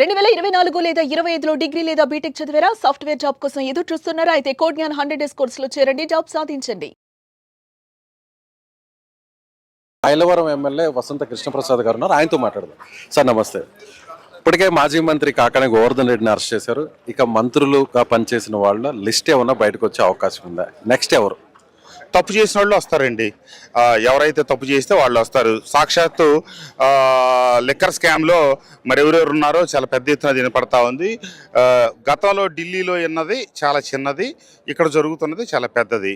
రెండు వేల ఇరవై నాలుగు లేదా ఇరవై ఐదులో డిగ్రీ లేదా బీటెక్ చదివారా? సాఫ్ట్వేర్ జాబ్ కోసం ఎదురు చూస్తున్నారా? అయితే కోడ్ జ్ఞాన్ హండ్రెడ్ డేస్ కోర్సులో చేరండి. జాబ్ సాధించండి. మైలవరం ఎమ్మెల్యే వసంత కృష్ణప్రసాద్ గారు ఉన్నారు. ఆయనతో మాట్లాడదాం. సార్ నమస్తే. ఇప్పటికే మాజీ మంత్రి కాకాని గోవర్ధన్ రెడ్డిని అరెస్ట్ చేశారు. ఇక మంత్రులుగా పనిచేసిన వాళ్ళ లిస్ట్ ఏమన్నా బయటకు వచ్చే అవకాశం ఉందా? నెక్స్ట్ ఎవరు? తప్పు చేసిన వాళ్ళు వస్తారండి. ఎవరైతే తప్పు చేస్తే వాళ్ళు వస్తారు. సాక్షాత్తు లిక్కర్ స్కామ్లో మరెవరెవరు ఉన్నారో చాలా పెద్ద ఎత్తున వినపడతా ఉంది. గతంలో ఢిల్లీలో ఉన్నది చాలా చిన్నది ఇక్కడ జరుగుతున్నది చాలా పెద్దది.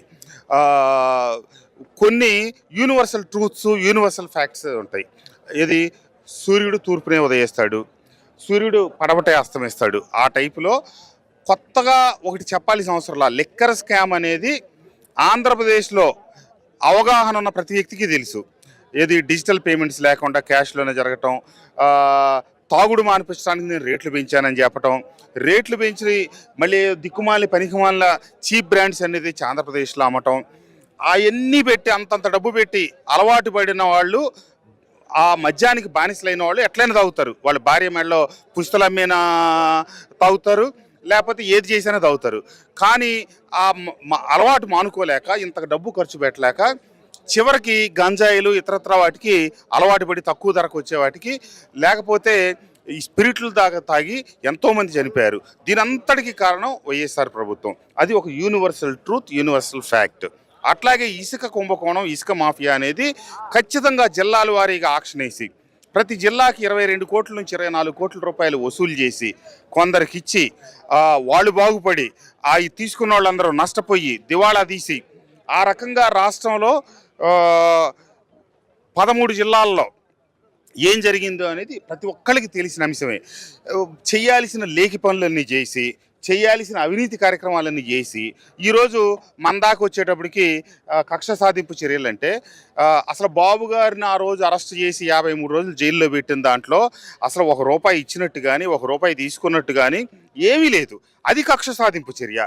కొన్ని యూనివర్సల్ ట్రూత్స్ యూనివర్సల్ ఫ్యాక్ట్స్ ఉంటాయి. ఇది సూర్యుడు తూర్పునే ఉదయిస్తాడు. సూర్యుడు పడవటే అస్తమిస్తాడు. ఆ టైపులో కొత్తగా ఒకటి చెప్పాల్సిన అవసరంలా లిక్కర్ స్కామ్ అనేది ఆంధ్రప్రదేశ్లో అవగాహన ఉన్న ప్రతి వ్యక్తికి తెలుసు. ఏది డిజిటల్ పేమెంట్స్ లేకుండా క్యాష్లోనే జరగటం తాగుడు మానిపించడానికి నేను రేట్లు పెంచానని చెప్పటం రేట్లు పెంచి మళ్ళీ దిక్కుమాలి పనికిమాల చీప్ బ్రాండ్స్ అనేది ఆంధ్రప్రదేశ్లో అమ్మటం అవన్నీ పెట్టి అంతంత డబ్బు పెట్టి అలవాటు పడిన వాళ్ళు ఆ మద్యానికి బానిసలైన వాళ్ళు ఎట్లయినా తాగుతారు. వాళ్ళ భార్య మెడలో పుస్తలు అమ్మినా తాగుతారు. లేకపోతే ఏది చేసినా తాగుతారు. కానీ ఆ అలవాటు మానుకోలేక ఇంత డబ్బు ఖర్చు పెట్టలేక చివరికి గంజాయిలు ఇతరత్ర వాటికి అలవాటు పడి తక్కువ ధరకు వచ్చే వాటికి లేకపోతే ఈ స్పిరిట్లు దాకా తాగి ఎంతోమంది చనిపోయారు. దీని అంతటికి కారణం వైఎస్ఆర్ ప్రభుత్వం. అది ఒక యూనివర్సల్ ట్రూత్ యూనివర్సల్ ఫ్యాక్ట్. అట్లాగే ఇసుక కుంభకోణం ఇసుక మాఫియా అనేది ఖచ్చితంగా జిల్లాల వారీగా ఆక్షన్ వేసి ప్రతి జిల్లాకి ఇరవై రెండు కోట్ల నుంచి ఇరవై నాలుగు కోట్ల రూపాయలు వసూలు చేసి కొందరికి ఇచ్చి వాళ్ళు బాగుపడి అవి తీసుకున్న వాళ్ళందరూ నష్టపోయి దివాళా తీసి ఆ రకంగా రాష్ట్రంలో పదమూడు జిల్లాల్లో ఏం జరిగిందో అనేది ప్రతి ఒక్కరికి తెలిసిన అంశమే. చేయాల్సిన లేఖి పనులన్నీ చేసి చేయాల్సిన అవినీతి కార్యక్రమాలన్నీ చేసి ఈరోజు మన దాకా వచ్చేటప్పటికి కక్ష సాధింపు చర్యలు అంటే అసలు బాబు గారిని ఆ రోజు అరెస్ట్ చేసి యాభై మూడు రోజులు జైల్లో పెట్టిన దాంట్లో అసలు ఒక రూపాయి ఇచ్చినట్టు కానీ ఒక రూపాయి తీసుకున్నట్టు కానీ ఏమీ లేదు. అది కక్ష సాధింపు చర్య.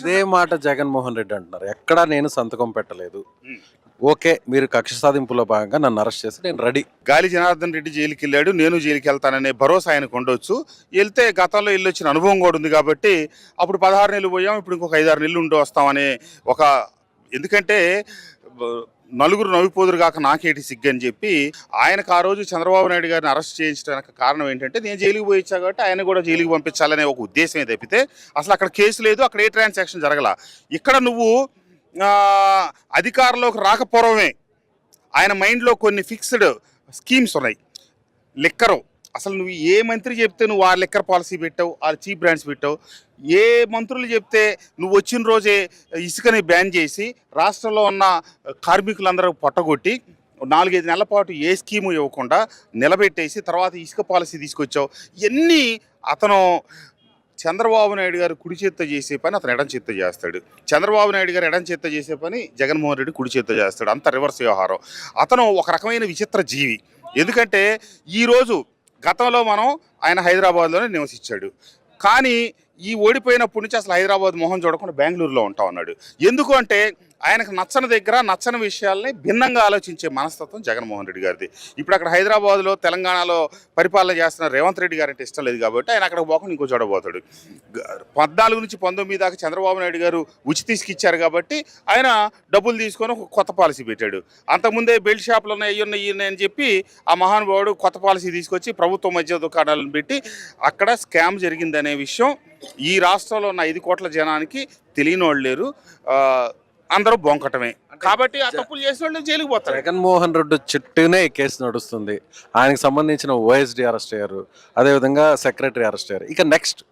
ఇదే మాట జగన్మోహన్ రెడ్డి అంటున్నారు. ఎక్కడా నేను సంతకం పెట్టలేదు. ఓకే మీరు కక్ష సాధింపులో భాగంగా నన్ను అరెస్ట్ చేసి నేను రెడీ. గాలి జనార్దన్ రెడ్డి జైలుకి వెళ్ళాడు నేను జైలుకి వెళ్తాననే భరోసా ఆయనకు ఉండొచ్చు. వెళ్తే గతంలో వెళ్ళి వచ్చిన అనుభవం కూడా ఉంది కాబట్టి అప్పుడు పదహారు నెలలు పోయాం ఇప్పుడు ఇంకొక ఐదారు నెలలు ఉండి వస్తామనే ఒక ఎందుకంటే నలుగురు నవ్విపోదురు కాక నాకేటి సిగ్గు అని చెప్పి ఆయనకు ఆ రోజు చంద్రబాబు నాయుడు గారిని అరెస్ట్ చేయించడానికి కారణం ఏంటంటే నేను జైలుకి పోయి ఇచ్చా కాబట్టి ఆయన కూడా జైలుకి పంపించాలనే ఒక ఉద్దేశమే తప్పితే అసలు అక్కడ కేసు లేదు అక్కడ ఏ ట్రాన్సాక్షన్ జరగల. ఇక్కడ నువ్వు అధికారంలోకి రాకపోవడమే. ఆయన మైండ్లో కొన్ని ఫిక్స్డ్ స్కీమ్స్ ఉన్నాయి. లిక్కరు. అసలు నువ్వు ఏ మంత్రి చెప్తే నువ్వు ఆ లిక్కర్ పాలసీ పెట్టావు ఆ చీప్ బ్రాండ్స్ పెట్టావు? ఏ మంత్రులు చెప్తే నువ్వు వచ్చిన రోజే ఇసుకని బ్యాన్ చేసి రాష్ట్రంలో ఉన్న కార్మికులందరూ పొట్టగొట్టి నాలుగైదు నెలల పాటు ఏ స్కీము ఇవ్వకుండా నిలబెట్టేసి తర్వాత ఇసుక పాలసీ తీసుకొచ్చావు? ఇవన్నీ అతను చంద్రబాబు నాయుడు గారు కుడి చేత్త చేసే పని అతను ఎడం చేత్త చేస్తాడు. చంద్రబాబు నాయుడు గారు ఎడం చేత్త చేసే పని జగన్మోహన్ రెడ్డి కుడి చేత్త చేస్తాడు. అంత రివర్స్ వ్యవహారం. అతను ఒక రకమైన విచిత్ర జీవి. ఎందుకంటే ఈరోజు గతంలో మనం ఆయన హైదరాబాద్లోనే నివసించాడు. కానీ ఈ ఓడిపోయినప్పటి నుంచి అసలు హైదరాబాద్ మొహం చూడకుండా బెంగళూరులో ఉంటా ఉన్నాడు. ఎందుకు అంటే ఆయనకు నచ్చని దగ్గర నచ్చని విషయాల్ని భిన్నంగా ఆలోచించే మనస్తత్వం జగన్మోహన్ రెడ్డి గారిది. ఇప్పుడు అక్కడ హైదరాబాద్లో తెలంగాణలో పరిపాలన చేస్తున్న రేవంత్ రెడ్డి గారంటే ఇష్టం లేదు కాబట్టి ఆయన అక్కడ పోకుండా ఇంకో చోట పోతాడు. పద్నాలుగు నుంచి పంతొమ్మిది దాకా చంద్రబాబు నాయుడు గారు ఉచి తీసుకిచ్చారు కాబట్టి ఆయన డబ్బులు తీసుకొని ఒక కొత్త పాలసీ పెట్టాడు. అంతకుముందే బెల్ట్ షాపులు ఉన్నాయి అయ్యి ఉన్నాయి అని చెప్పి ఆ మహానుభావుడు కొత్త పాలసీ తీసుకొచ్చి ప్రభుత్వ మధ్య దుకాణాలను పెట్టి అక్కడ స్కామ్ జరిగిందనే విషయం ఈ రాష్ట్రంలో ఉన్న ఐదు కోట్ల జనానికి తెలియని వాళ్ళు లేరు అందరూ బొంకటమే. కాబట్టి ఆ తప్పులు చేసిన వాళ్ళు జైలుకి పోతారు. జగన్మోహన్ రెడ్డి చుట్టూనే ఈ కేసు నడుస్తుంది. ఆయనకు సంబంధించిన ఓఎస్డి అరెస్ట్ అయ్యారు. అదేవిధంగా సెక్రటరీ అరెస్ట్ అయ్యారు. ఇక నెక్స్ట్.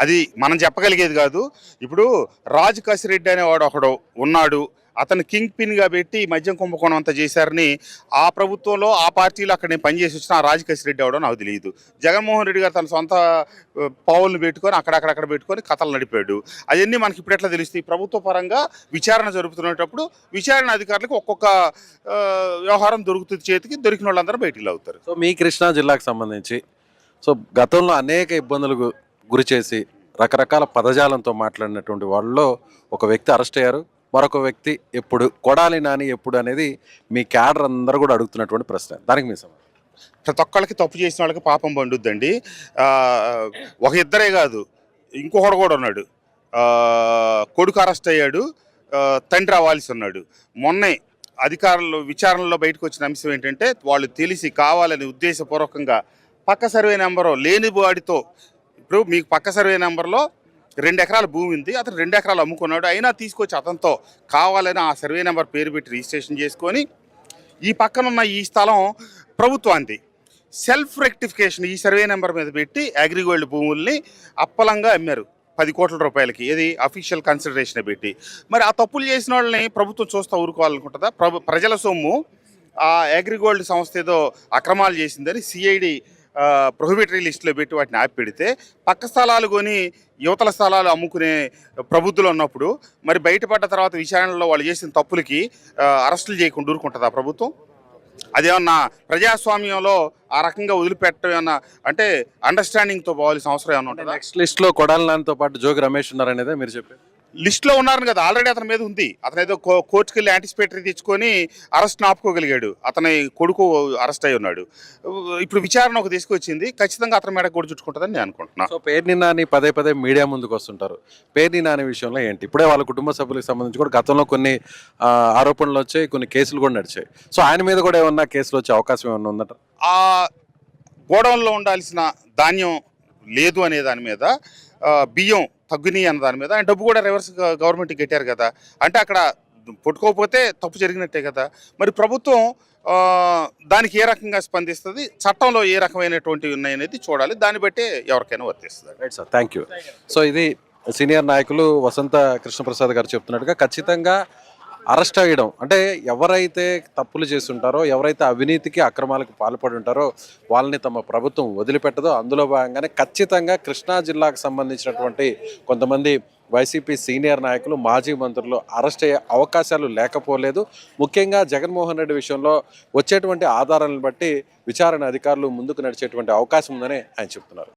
అది మనం చెప్పగలిగేది కాదు. ఇప్పుడు రాజు కసిరెడ్డి అనేవాడు ఒకడు ఉన్నాడు. అతను కింగ్ పిన్గా పెట్టి మద్యం కుంభకోణం అంతా చేశారని ఆ ప్రభుత్వంలో ఆ పార్టీలో అక్కడ నేను పనిచేసి వచ్చిన ఆ రెడ్డి అవడం నాకు తెలియదు. జగన్మోహన్ రెడ్డి గారు తన సొంత పావులను పెట్టుకొని అక్కడక్కడక్కడ పెట్టుకొని కథలు నడిపాడు. అవన్నీ మనకి ఇప్పుడు ఎట్లా తెలుస్తాయి? ప్రభుత్వ పరంగా విచారణ జరుపుతున్నప్పుడు విచారణ అధికారులకు ఒక్కొక్క వ్యవహారం దొరుకుతుంది చేతికి దొరికిన వాళ్ళందరూ బయటికి అవుతారు సో మీ కృష్ణా జిల్లాకు సంబంధించి సో గతంలో అనేక ఇబ్బందులకు గురి చేసి రకరకాల పదజాలంతో మాట్లాడినటువంటి వాళ్ళలో ఒక వ్యక్తి అరెస్ట్ అయ్యారు. మరొక వ్యక్తి ఎప్పుడు కొడాలి నాని ఎప్పుడు అనేది మీ క్యాడర్ అందరూ కూడా అడుగుతున్నటువంటి ప్రశ్న. దానికి మీ సమాధానం. ప్రతి ఒక్కళ్ళకి తప్పు చేసిన వాళ్ళకి పాపం పండుద్దండి. ఒక ఇద్దరే కాదు ఇంకొకడు కూడా ఉన్నాడు. కొడుకు అరెస్ట్ అయ్యాడు తండ్రి అవ్వాల్సి ఉన్నాడు. మొన్నే అధికారులు విచారణలో బయటకు వచ్చిన అంశం ఏంటంటే వాళ్ళు తెలిసి కావాలని ఉద్దేశపూర్వకంగా పక్క సర్వే నెంబరు లేని వాడితో ఇప్పుడు మీకు పక్క సర్వే నెంబర్లో రెండు ఎకరాల భూమి ఉంది అతను రెండు ఎకరాలు అమ్ముకున్నాడు. అయినా తీసుకొచ్చి అతనితో కావాలని ఆ సర్వే నెంబర్ పేరు పెట్టి రిజిస్ట్రేషన్ చేసుకొని ఈ పక్కన ఉన్న ఈ స్థలం ప్రభుత్వానికి సెల్ఫ్ రెక్టిఫికేషన్ ఈ సర్వే నెంబర్ మీద పెట్టి అగ్రిగోల్డ్ భూముల్ని అప్పలంగా అమ్మారు. పది కోట్ల రూపాయలకి. ఇది అఫీషియల్ కన్సిడరేషన్ పెట్టి. మరి ఆ తప్పులు చేసిన వాళ్ళని ప్రభుత్వం చూస్తూ ఊరుకోవాలనుకుంటుందా? ప్రజల సొమ్ము ఆ అగ్రిగోల్డ్ సంస్థ ఏదో అక్రమాలు చేసిందని సిఐడి ప్రొహిబిటరీ లిస్టులో పెట్టి వాటిని ఆపి పెడితే పక్క స్థలాలు కొని యువతల స్థలాలు అమ్ముకునే ప్రబుద్ధులు ఉన్నప్పుడు మరి బయటపడ్డ తర్వాత విచారణలో వాళ్ళు చేసిన తప్పులకి అరెస్టులు చేయకుండా ఊరుకుంటుందా ప్రభుత్వం? అదేమన్నా ప్రజాస్వామ్యంలో ఆ రకంగా వదిలిపెట్టడం ఏమన్నా అంటే అండర్స్టాండింగ్తో పోవాల్సిన అవసరం ఏమన్నా ఉంటుందా? నెక్స్ట్ లిస్ట్లో లో పాటు జోగి రమేష్ ఉన్నారనేదే మీరు చెప్పారు లిస్ట్లో ఉన్నారు కదా ఆల్రెడీ అతని మీద ఉంది. అతను ఏదో కో కోర్టుకి వెళ్ళి యాంటిసిపేటరీ తెచ్చుకొని అరెస్ట్ ఆపుకోగలిగాడు. అతని కొడుకు అరెస్ట్ అయి ఉన్నాడు. ఇప్పుడు విచారణ ఒక తీసుకొచ్చింది ఖచ్చితంగా అతని మీద కూడా చుట్టుకుంటుందని నేను అనుకుంటున్నా. సో పేర్ని నాని పదే పదే మీడియా ముందుకు వస్తుంటారు. పేర్ని నాని విషయంలో ఏంటి? ఇప్పుడే వాళ్ళ కుటుంబ సభ్యులకు సంబంధించి కూడా గతంలో కొన్ని ఆరోపణలు వచ్చాయి కొన్ని కేసులు కూడా నడిచాయి. సో ఆయన మీద కూడా ఏమన్నా కేసులు వచ్చే అవకాశం ఏమన్నా ఉందట? ఆ గోడౌన్లో ఉండాల్సిన ధాన్యం లేదు అనే దాని మీద బియ్యం తగ్గినాయి అన్న దాని మీద. ఆయన డబ్బు కూడా రివర్స్ గవర్నమెంట్కి కట్టారు కదా. అంటే అక్కడ పుట్టుకోకపోతే తప్పు జరిగినట్టే కదా. మరి ప్రభుత్వం దానికి ఏ రకంగా స్పందిస్తుంది? చట్టంలో ఏ రకమైనటువంటివి ఉన్నాయనేది చూడాలి. దాన్ని బట్టే ఎవరికైనా వర్తిస్తుంది. Right sir thank you so ఇది సీనియర్ నాయకులు వసంత కృష్ణప్రసాద్ గారు చెప్తున్నట్టుగా ఖచ్చితంగా అరెస్ట్ అయ్యడం. అంటే ఎవరైతే తప్పులు చేస్తుంటారో ఎవరైతే అవినీతికి అక్రమాలకు పాల్పడి ఉంటారో వాళ్ళని తమ ప్రభుత్వం వదిలిపెట్టదో. అందులో భాగంగానే ఖచ్చితంగా కృష్ణా జిల్లాకు సంబంధించినటువంటి కొంతమంది వైసీపీ సీనియర్ నాయకులు మాజీ మంత్రులు అరెస్ట్ అయ్యే అవకాశాలు లేకపోలేదు. ముఖ్యంగా జగన్మోహన్ రెడ్డి విషయంలో వచ్చేటువంటి ఆధారాలను బట్టి విచారణ అధికారులు ముందుకు నడిచేటువంటి అవకాశం ఉందని ఆయన చెప్తున్నారు.